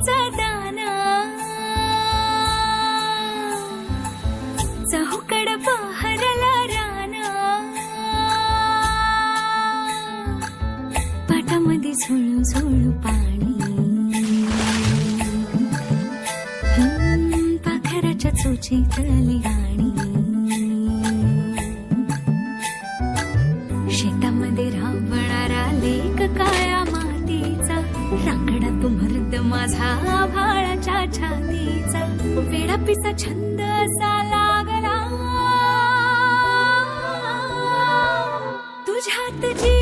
दाना. चहूकड पहरला राना. पाटामध्ये झुळू झुळू पाणी. हम्म, पाखराच्या चोचीतली गाणी शेतामध्ये राबणारा लेक काया माझा भाळाच्या छातीचा वेडापिसा छंद असा लागला. तुझ्यात जी